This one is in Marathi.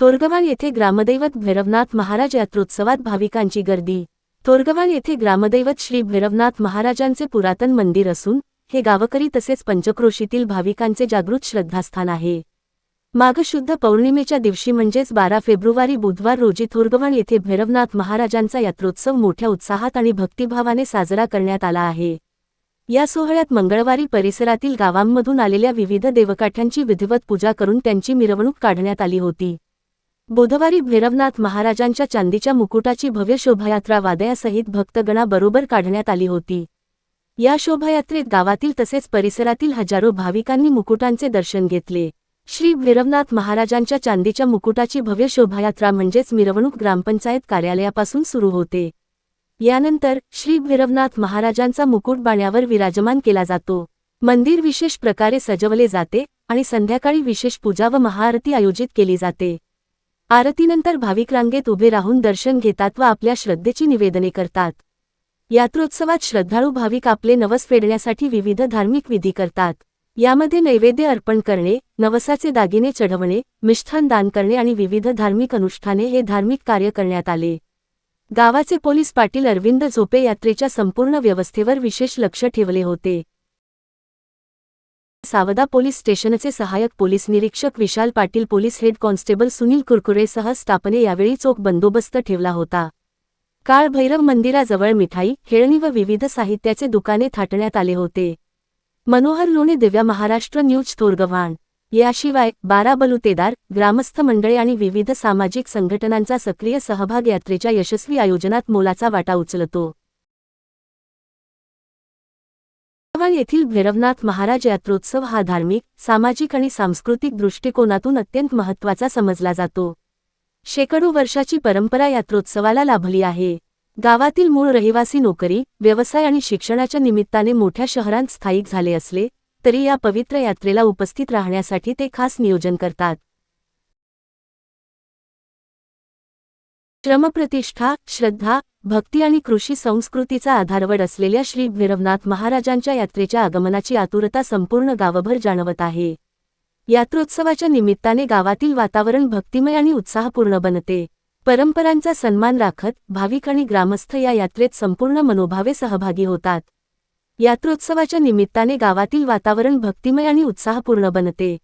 तोरगवाल येथे ग्रामदैवत भैरवनाथ महाराज यात्रोत्सवात भाविकांची गर्दी. तोरगवाल येथे ग्रामदैवत श्री भैरवनाथ महाराजांचे पुरातन मंदिर असून हे गावकरी तसेच पंचक्रोशीतील भाविकांचे जागृत श्रद्धास्थान आहे. माघशुद्ध पौर्णिमेच्या दिवशी म्हणजेच बारा फेब्रुवारी बुधवार रोजी थोरगवाल येथे भैरवनाथ महाराजांचा यात्रोत्सव मोठ्या उत्साहात आणि भक्तिभावाने साजरा करण्यात आला आहे. या सोहळ्यात मंगळवारी परिसरातील गावांमधून आलेल्या विविध देवकाठ्यांची विधिवत पूजा करून त्यांची मिरवणूक काढण्यात आली होती. बुधवारी भैरवनाथ महाराजांच्या चांदीच्या मुकुटाची भव्य शोभायात्रा वादयासहित भक्तगणाबरोबर काढण्यात आली होती. या शोभायात्रेत गावातील तसेच परिसरातील हजारो भाविकांनी मुकुटांचे दर्शन घेतले. श्री भैरवनाथ महाराजांच्या चांदीच्या मुकुटाची भव्य शोभायात्रा म्हणजेच मिरवणूक ग्रामपंचायत कार्यालयापासून सुरू होते. यानंतर श्री भैरवनाथ महाराजांचा मुकुट बाण्यावर विराजमान केला जातो. मंदिर विशेष प्रकारे सजवले जाते आणि संध्याकाळी विशेष पूजा व महाआरती आयोजित केली जाते. आरतीनंतर भाविक रांगेत उभे राहून दर्शन घेतात व आपल्या श्रद्धेची निवेदने करतात. यात्रोत्सवात श्रद्धाळू भाविक आपले नवस फेडण्यासाठी विविध धार्मिक विधी करतात. यामध्ये नैवेद्य अर्पण करणे नवसाचे दागिने चढवणे मिष्ठान दान करणे आणि विविध धार्मिक अनुष्ठाने हे धार्मिक कार्य करण्यात आले. गावाचे पोलीस पाटील अरविंद झोपे यात्रेच्या संपूर्ण व्यवस्थेवर विशेष लक्ष ठेवले होते. सावदा पोलीस स्टेशनचे सहाय्यक पोलीस निरीक्षक Vishal Patil police head constable Sunil कुरकुरेसह स्टाफने यावेळी चोख बंदोबस्त ठेवला होता. काळ भैरव मंदिराजवळ मिठाई खेळणी व विविध साहित्याचे दुकाने थाटण्यात आले होते. मनोहर लोणे दिव्या महाराष्ट्र न्यूज थोरगव्हाण. याशिवाय बारा बलुतेदार ग्रामस्थ मंडळे आणि विविध सामाजिक संघटनांचा सक्रिय सहभाग यात्रेच्या यशस्वी आयोजनात मोलाचा वाटा उचलतो. भैरवनाथ येथील भैरवनाथ महाराज यात्रोत्सव हा धार्मिक सामाजिक आणि सांस्कृतिक दृष्टिकोनातून अत्यंत महत्त्वाचा समजला जातो. शेकडो वर्षाची परंपरा यात्रोत्सवाला लाभली आहे. गावातील मूळ रहिवासी नोकरी व्यवसाय आणि शिक्षणाच्या निमित्ताने मोठ्या शहरांत स्थायिक झाले असले तरी या पवित्र यात्रेला उपस्थित राहण्यासाठी ते खास नियोजन करतात. श्रमप्रतिष्ठा श्रद्धा भक्ती आणि कृषी संस्कृतीचा आधारवड असलेल्या श्री भैरवनाथ महाराजांच्या यात्रेच्या आगमनाची आतुरता संपूर्ण गावभर जाणवत आहे. यात्रोत्सवाच्या निमित्ताने गावातील वातावरण भक्तिमय आणि उत्साहपूर्ण बनते. परंपरांचा सन्मान राखत भाविक आणि ग्रामस्थ या यात्रेत संपूर्ण मनोभावे सहभागी होतात. यात्रोत्सवाच्या निमित्ताने गावातील वातावरण भक्तिमय आणि उत्साहपूर्ण बनते.